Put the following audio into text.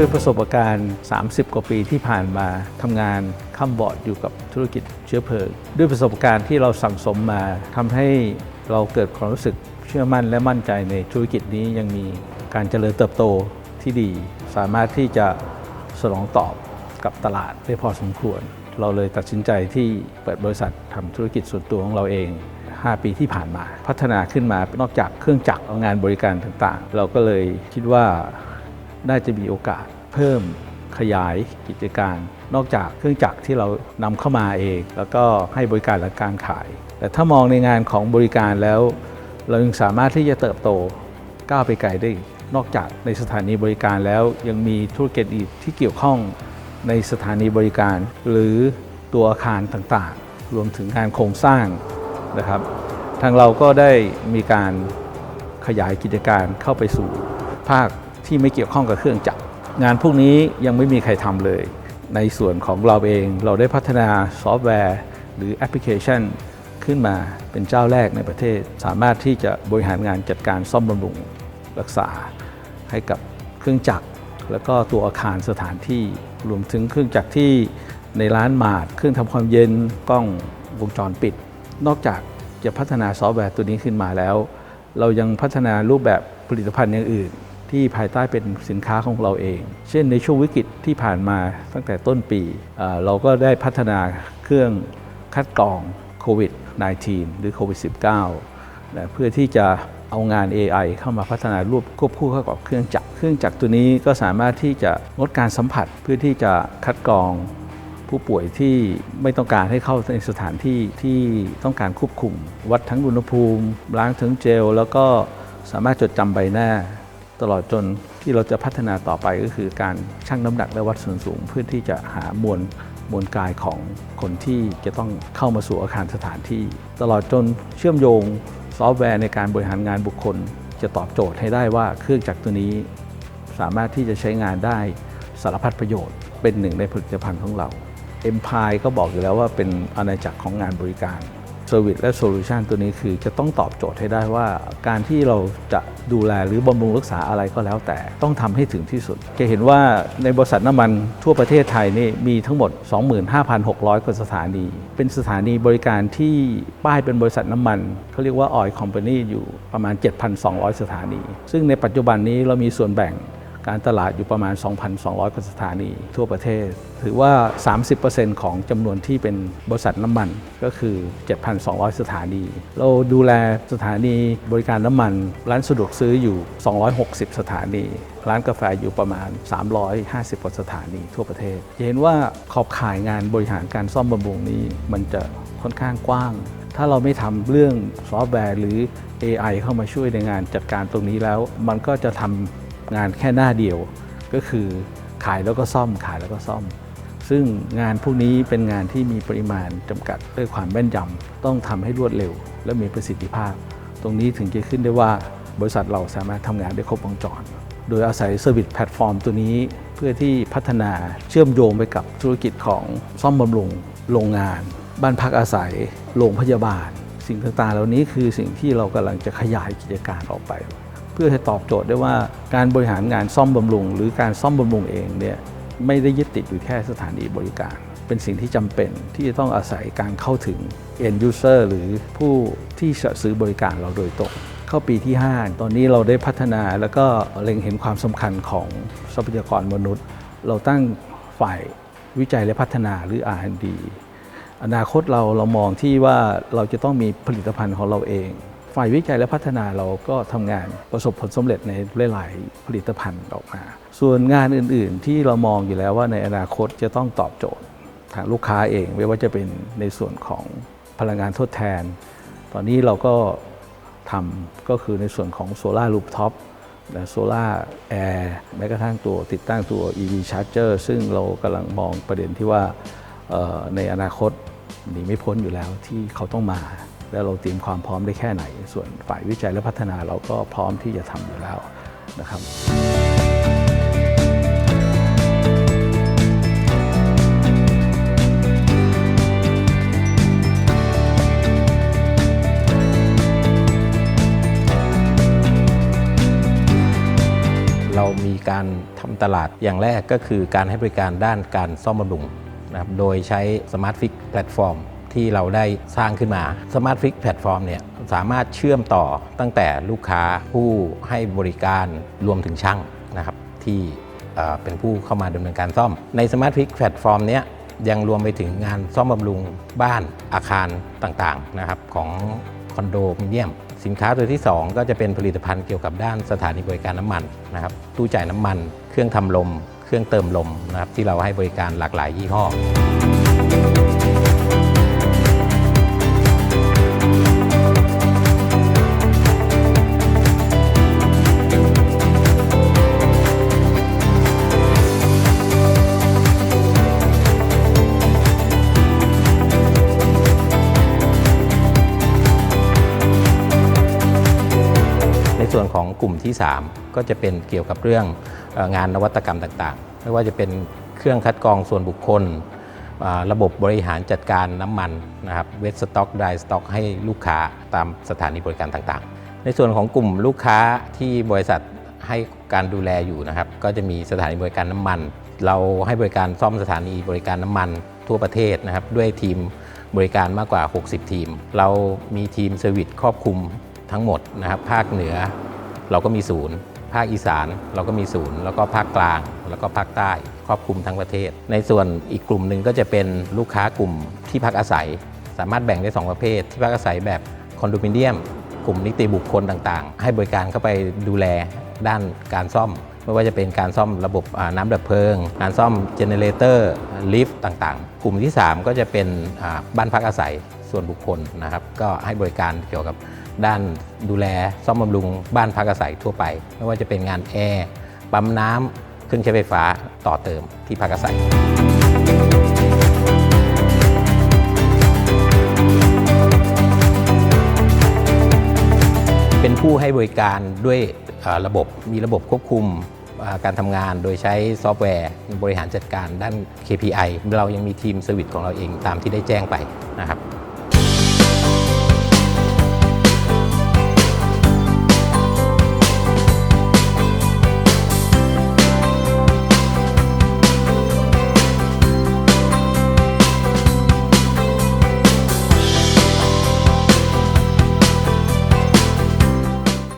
ด้วยประสบการณ์ 30 กว่าปีที่ผ่านมาทำงานข้ามบอร์ดอยู่กับธุรกิจเชื้อเพลิง ด้วยประสบการณ์ที่เราสั่งสมมาทำให้เราเกิดความรู้สึกเชื่อมั่นและมั่นใจในธุรกิจนี้ยังมีการเจริญเติบโตที่ดี สามารถที่จะสนองตอบกับตลาดได้พอสมควร เราเลยตัดสินใจที่เปิดบริษัททำธุรกิจส่วนตัวของเราเอง 5 ปีที่ผ่านมา พัฒนาขึ้นมานอกจากเครื่องจักรงานบริการต่างๆ เราก็เลยคิดว่า น่าจะมีโอกาสเพิ่มขยายกิจการ นอกจากเครื่องจักรที่เรานำเข้ามาเอง แล้วก็ให้บริการและการขาย แต่ถ้ามองในงานของบริการแล้ว เรายังสามารถที่จะเติบโตก้าวไปไกลได้ นอกจากในสถานีบริการแล้วยังมีธุรกิจอีกที่เกี่ยวข้องในสถานีบริการ หรือตัวอาคารต่างๆ รวมถึงงานโครงสร้างนะครับ ทางเราก็ได้มีการขยายกิจการเข้าไปสู่ภาค ที่ไม่เกี่ยวข้องกับเครื่องจักร งานพวกนี้ยังไม่มีใครทำเลย ในส่วนของเราเองเราได้พัฒนาซอฟต์แวร์ หรือแอปพลิเคชันขึ้นมาเป็นเจ้าแรกในประเทศ สามารถที่จะบริหารงานจัดการซ่อมบำรุงรักษาให้กับเครื่องจักร แล้วก็ตัวอาคารสถานที่รวมถึงเครื่องจักรที่ในร้านหมาดเครื่องทำความเย็นกล้องวงจรปิด นอกจากจะพัฒนาซอฟต์แวร์ตัวนี้ขึ้นมาแล้ว เรายังพัฒนารูปแบบผลิตภัณฑ์อย่างอื่น ที่ภายใต้เป็นสินค้าของเราเอง เช่นในช่วงวิกฤตที่ผ่านมาตั้งแต่ต้นปี เราก็ได้พัฒนาเครื่องคัดกรองโควิด -19 หรือโควิด -19 เพื่อที่จะเอางาน AI เข้ามาพัฒนาร่วมควบคู่เข้ากับเครื่องจักร เครื่องจักรตัวนี้ก็สามารถที่จะงดการสัมผัสเพื่อที่จะคัดกรองผู้ป่วยที่ไม่ต้องการให้เข้าในสถานที่ที่ต้องการควบคุม วัดทั้งอุณหภูมิ ล้างทั้งเจล แล้วก็สามารถจดจำใบหน้า ตลอดจนที่เราจะพัฒนาต่อไปก็คือการชั่งน้ำหนักและวัดส่วนสูง เพื่อที่จะหามวลมวลกายของคนที่จะต้องเข้ามาสู่อาคารสถานที่ ตลอดจนเชื่อมโยงซอฟต์แวร์ในการบริหารงานบุคคล จะตอบโจทย์ให้ได้ว่าเครื่องจักรตัวนี้ สามารถที่จะใช้งานได้สารพัดประโยชน์ เป็นหนึ่งในผลิตภัณฑ์ของเรา e m p i r e ก็บอกอยู่แล้วว่าเป็นอาณาจักรของงานบริการ Service และ Solution ตัวนี้คือจะต้องตอบโจทย์ให้ได้ว่า การที่เราจะดูแลหรือบำรุงรักษาอะไรก็แล้วแต่ต้องทำให้ถึงที่สุดจะเห็นว่าในบริษัทน้ำมันทั่วประเทศไทยนี่มีทั้งหมด 25,600 กว่าสถานี เป็นสถานีบริการที่ป้ายเป็นบริษัทน้ำมันเขาเรียกว่า Oil Company อยู่ประมาณ 7,200 สถานี ซึ่งในปัจจุบันนี้เรามีส่วนแบ่ง การตลาดอยู่ประมาณ 2,200กว่าสถานีทั่วประเทศ ถือว่า 30%ของจำนวนที่เป็นบริษัทน้ำมันก็คือ 7,200 สถานี เราดูแลสถานีบริการน้ำมัน ร้านสะดวกซื้ออยู่ 260 สถานี ร้านกาแฟอยู่ประมาณ 350กว่าสถานีทั่วประเทศ เห็นว่าขอบข่ายงานบริหารการซ่อมบำรุงนี้มันจะค่อนข้างกว้างถ้าเราไม่ทำเรื่องซอฟต์แวร์หรือ AI เข้ามาช่วยในงานจัดการตรงนี้แล้ว มันก็จะทำ งานแค่หน้าเดียวก็คือขายแล้วก็ซ่อมขายแล้วก็ซ่อม ซึ่งงานพวกนี้เป็นงานที่มีปริมาณจำกัดด้วยความแม่นยำต้องทำให้รวดเร็ว และมีประสิทธิภาพ ตรงนี้ถึงจะขึ้นได้ว่าบริษัทเราสามารถทำงานได้ครบวงจร โดยอาศัยเซอร์วิสแพลตฟอร์มตัวนี้เพื่อที่พัฒนาเชื่อมโยงไปกับธุรกิจของซ่อมบำรุงโรงงาน บ้านพักอาศัย โรงพยาบาล สิ่งต่างๆ เหล่านี้คือสิ่งที่เรากำลังจะขยายกิจการออกไป พื่อให้ตอบโจทย์ได้ว่าการบริหารงานซ่อมบำรุง หรือการซ่อมบำรุงเองเนี่ยไม่ได้ยึดติดอยู่แค่สถานีบริการ เป็นสิ่งที่จำเป็นที่จะต้องอาศัยการเข้าถึง end user หรือผู้ที่จะซื้อบริการเราโดยตรงเข้าปีที่ 5 ตอนนี้เราได้พัฒนาแล้วก็เล็งเห็นความสำคัญของทรัพยากรมนุษย์ เราตั้งฝ่ายวิจัยและพัฒนาหรือ R&D อนาคตเราเรามองที่ว่าเราจะต้องมีผลิตภัณฑ์ของเราเอง ฝ่ายวิจัยและพัฒนาเราก็ทำงานประสบผลสำเร็จในหลาย ๆ ผลิตภัณฑ์ออกมา ส่วนงานอื่น ๆ ที่เรามองอยู่แล้วว่าในอนาคตจะต้องตอบโจทย์ทางลูกค้าเอง ไม่ว่าจะเป็นในส่วนของพลังงานทดแทน ตอนนี้เราก็ทำก็คือในส่วนของโซลารูฟท็อปโซลาแอร์แม้กระทั่งตัวติดตั้งตัว EV Charger ซึ่งเรากำลังมองประเด็นที่ว่าในอนาคตหนีไม่พ้นอยู่แล้วที่เขาต้องมา แล้วเราเตรียมความพร้อมได้แค่ไหน ส่วนฝ่ายวิจัยและพัฒนาเราก็พร้อมที่จะทำอยู่แล้วนะครับเรามีการทำตลาดอย่างแรกก็คือการให้บริการด้านการซ่อมบำรุงนะครับ โดยใช้ Smart Fix แพลตฟอร์ม ที่เราได้สร้างขึ้นมา Smart Fix แพลตฟอร์มเนี่ยสามารถเชื่อมต่อตั้งแต่ลูกค้าผู้ให้บริการรวมถึงช่างนะครับที่เป็นผู้เข้ามาดำเนินการซ่อม ใน Smart Fix แพลตฟอร์มเนี้ยยังรวมไปถึงงานซ่อมบำรุงบ้านอาคารต่างๆนะครับของคอนโดมิเนียม สินค้าตัวที่ 2 ก็จะเป็นผลิตภัณฑ์เกี่ยวกับด้านสถานีบริการน้ำมันนะครับตู้จ่ายน้ำมัน เครื่องทำลม เครื่องเติมลมนะครับที่เราให้บริการหลากหลายยี่ห้อ ส่วนของกลุ่มที่ 3 ก็จะเป็นเกี่ยวกับเรื่องงานนวัตกรรมต่างๆ ไม่ว่าจะเป็นเครื่องคัดกรองส่วนบุคคล ระบบบริหารจัดการน้ำมันนะครับเวสต็อกไดสต็อกให้ลูกค้าตามสถานีบริการต่างๆ ในส่วนของกลุ่มลูกค้าที่บริษัทให้การดูแลอยู่นะครับก็จะมีสถานีบริการน้ำมัน เราให้บริการซ่อมสถานีบริการน้ำมันทั่วประเทศนะครับด้วยทีมบริการมากกว่า 60 ทีม เรามีทีมเซอร์วิสครอบคลุม ทั้งหมดนะครับ ภาคเหนือเราก็มีศูนย์ ภาคอีสานเราก็มีศูนย์ แล้วก็ภาคกลาง แล้วก็ภาคใต้ครอบคลุมทั้งประเทศ ในส่วนอีกกลุ่มหนึ่งก็จะเป็นลูกค้ากลุ่มที่พักอาศัย สามารถแบ่งได้ 2 ประเภท ที่พักอาศัยแบบคอนโดมิเนียม กลุ่มนิติบุคคลต่างๆ ให้บริการเข้าไปดูแลด้านการซ่อม ไม่ว่าจะเป็นการซ่อมระบบน้ำดับเพลิง การซ่อมเจเนเรเตอร์ลิฟต์ต่างๆ กลุ่มที่ 3 ก็จะเป็นบ้านพักอาศัยส่วนบุคคลนะครับ ก็ให้บริการเกี่ยวกับ ด้านดูแลซ่อมบำรุงบ้านพักอาศัยทั่วไป ไม่ว่าจะเป็นงานแอร์ปั๊มน้ำเครื่องใช้ไฟฟ้าต่อเติมที่พักอาศัยเป็นผู้ให้บริการด้วยระบบมีระบบควบคุมการทำงานโดยใช้ซอฟต์แวร์บริหารจัดการด้าน KPI เรายังมีทีมเซอร์วิสของเราเองตามที่ได้แจ้งไปนะครับ